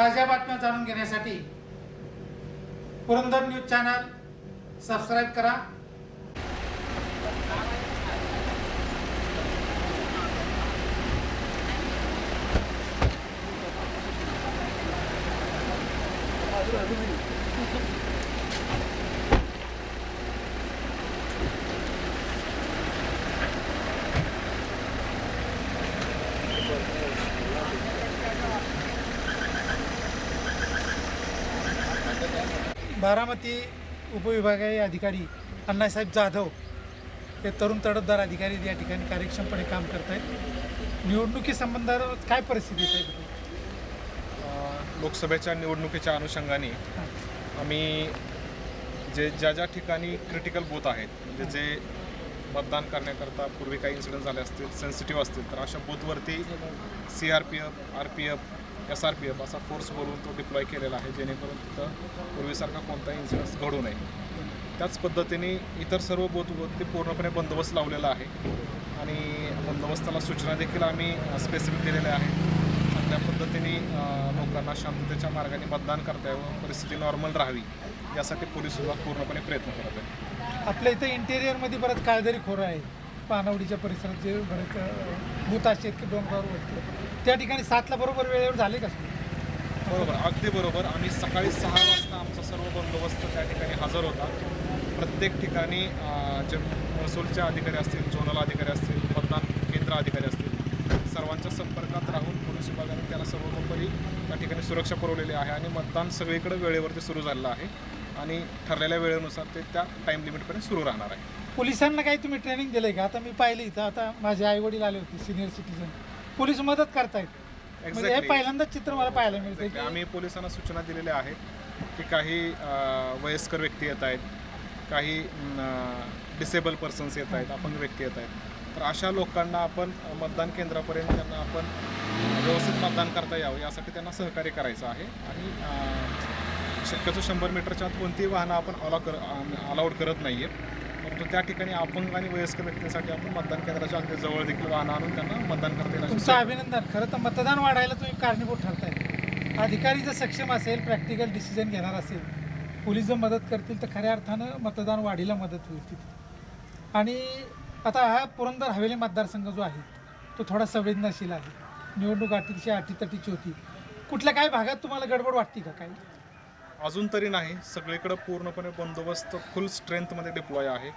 ताज्या बातम्या जाणून घेण्यासाठी पुरंदर न्यूज चॅनल सबस्क्राईब करा. बारामती उपविभागीय अधिकारी अण्णासाहेब जाधव हे तरुण तडफदार अधिकारी या ठिकाणी कार्यक्षमपणे काम करत आहेत निवडणुकीसंबंधात काय परिस्थिती आहे? लोकसभेच्या निवडणुकीच्या अनुषंगाने आम्ही जे ज्या ज्या ठिकाणी क्रिटिकल बूथ आहेत म्हणजे जे मतदान करण्याकरता पूर्वी काही इन्सिडेंट झाले असतील सेन्सिटिव्ह असतील तर अशा बूथवरती C R P F R P F S R P F असा फोर्स बोलवून तो डिप्लॉय केलेला आहे जेणेकरून तिथं पूर्वीसारखा कोणताही इन्सिडन्स घडू नये. त्याच पद्धतीने इतर सर्व बूथवरती पूर्णपणे बंदोबस्त लावलेला आहे. आणि बंदोबस्ताला सूचना देखील आम्ही स्पेसिफिक दिलेल्या आहेत. चांगल्या पद्धतीने लोकांना शांततेच्या मार्गाने मतदान करता यावं परिस्थिती नॉर्मल राहावी यासाठी पोलीस विभाग पूर्णपणे प्रयत्न करत आहे आपल्या इथं इंटेरियरमध्ये बरंच काळदरी खोरं आहे. पानवडीच्या परिसरात जे बरेच अं, आहेत की डोंगरावर वरती त्या ठिकाणी सातला बरोबर वेळेवर झाले का बरोबर अगदी बरोबर. आम्ही सकाळी सहा वाजता आमचा सर्व बंदोबस्त त्या ठिकाणी हजर होता. प्रत्येक ठिकाणी जे महसूलच्या अधिकारी असतील झोनल अधिकारी असतील मतदान केंद्र अधिकारी असतील सर्वांच्या संपर्कात राहून पोलीस विभागाने त्याला सर्वतोपरी त्या ठिकाणी सुरक्षा पुरवलेली आहे. आणि मतदान सगळीकडे वेळेवरती सुरू झालेलं आहे. आणि ठरलेल्या वेळेनुसार ते त्या टाईम लिमिटपर्यंत सुरू राहणार आहे. पोलिसांना काही तुम्ही ट्रेनिंग दिलंय का? आता मी पाहिलं इथं. आता माझे आई वडील आले होते सिनियर सिटीजन पोलीस मदत करतायत. म्हणजे हे Exactly. पहिल्यांदाच चित्र मला पाहायला मिळतं. की आम्ही पोलिसांना सूचना दिलेल्या आहेत की काही अ, वयस्कर व्यक्ती येत आहेत काही डिसेबल पर्सन्स येत आहेत अपंग व्यक्ती येत आहेत. तर अशा लोकांना आपण अ, मतदान केंद्रापर्यंत त्यांना आपण व्यवस्थित मतदान करता यावं यासाठी त्यांना सहकार्य करायचं आहे. आणि अ, शक्यतो शंभर मीटरच्या आत कोणतीही वाहनं आपण अलाव कर अलाउड करत नाही आहेत परंतु त्या ठिकाणी अपंग आणि वयस्कर व्यक्तींसाठी आपण मतदान केंद्राच्या अगदी जवळ देखील वाहनं आणून त्यांना मतदान करता येईल अशी तुमचं अभिनंदन. खरं तर मतदान वाढायला तुम्ही कारणीभूत ठरताय. अधिकारी जर सक्षम असेल प्रॅक्टिकल डिसिजन घेणार असेल पोलीस जर मदत करतील तर खऱ्या अर्थानं मतदान वाढीला मदत होईल तिथे. आणि आता हा पुरंदर हवेली मतदारसंघ जो आहे तो थोडा संवेदनशील आहे. निवडणूक अतिशय अटीतटीची होती. कुठल्या काही भागात तुम्हाला गडबड वाटते का काही? अजून तरी नाही. सगळीकडे पूर्णपणे बंदोबस्त फुल स्ट्रेंथमध्ये डिप्लॉय आहे.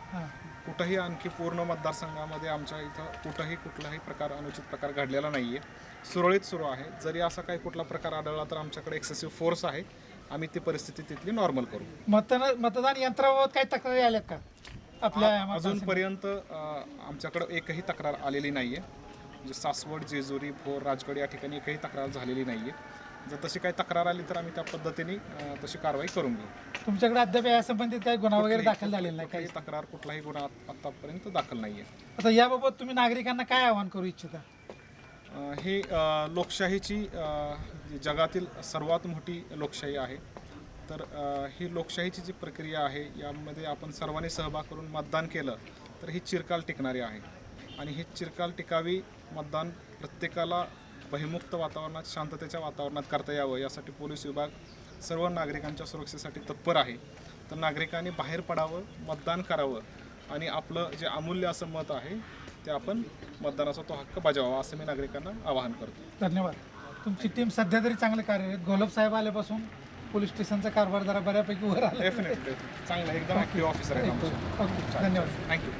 कुठंही आणखी पूर्ण मतदारसंघामध्ये आमच्या इथं कुठंही कुठलाही प्रकार अनुचित प्रकार घडलेला नाही आहे सुरळीत सुरू आहे. जरी असा काही कुठला प्रकार आढळला तर आमच्याकडे एक्सेसिव्ह फोर्स आहे. आम्ही ती परिस्थिती तिथली नॉर्मल करू. मतदान मतदान यंत्राबाबत काही तक्रारी आल्यात का? आपल्या? अजूनपर्यंत आमच्याकडे एकही तक्रार आलेली नाही आहे म्हणजे सासवड जेजुरी भोर राजगड या ठिकाणी एकही तक्रार झालेली नाही आहे जर तशी काही तक्रार आली तर आम्ही त्या पद्धतीने तशी कारवाई करून घेऊ. तुमच्याकडे अद्याप या संबंधित काही गुन्हा वगैरे दाखल झालेला नाही काही तक्रार कुठलाही गुन्हा आत- आतापर्यंत दाखल नाही आहे आता याबाबत तुम्ही नागरिकांना काय आवाहन करू इच्छिता? अ, ही अ, लोकशाहीची अ, जी जगातील सर्वात मोठी लोकशाही आहे तर अ, ही लोकशाहीची जी प्रक्रिया आहे यामध्ये आपण सर्वांनी सहभाग करून मतदान केलं तर ही चिरकाल टिकणारी आहे. आणि ही चिरकाल टिकावी मतदान प्रत्येकाला भयमुक्त वातावरणात शांततेच्या वातावरणात करता यावं यासाठी पोलीस विभाग सर्व नागरिकांच्या सुरक्षेसाठी तत्पर आहे. तर नागरिकांनी बाहेर पडावं मतदान करावं आणि आपलं जे अमूल्य असं मत आहे ते आपण मतदानाचा तो हक्क बजावावा असं मी नागरिकांना आवाहन करतो. धन्यवाद. तुमची टीम सध्या तरी चांगले कार्यरत गोलब साहेब आल्यापासून पोलीस स्टेशनचा कारभार जरा बऱ्यापैकी वर आला. डेफिनेटली चांगलं एकदम ॲक्टिव्ह ऑफिसर आहे ओके. धन्यवाद. Thank you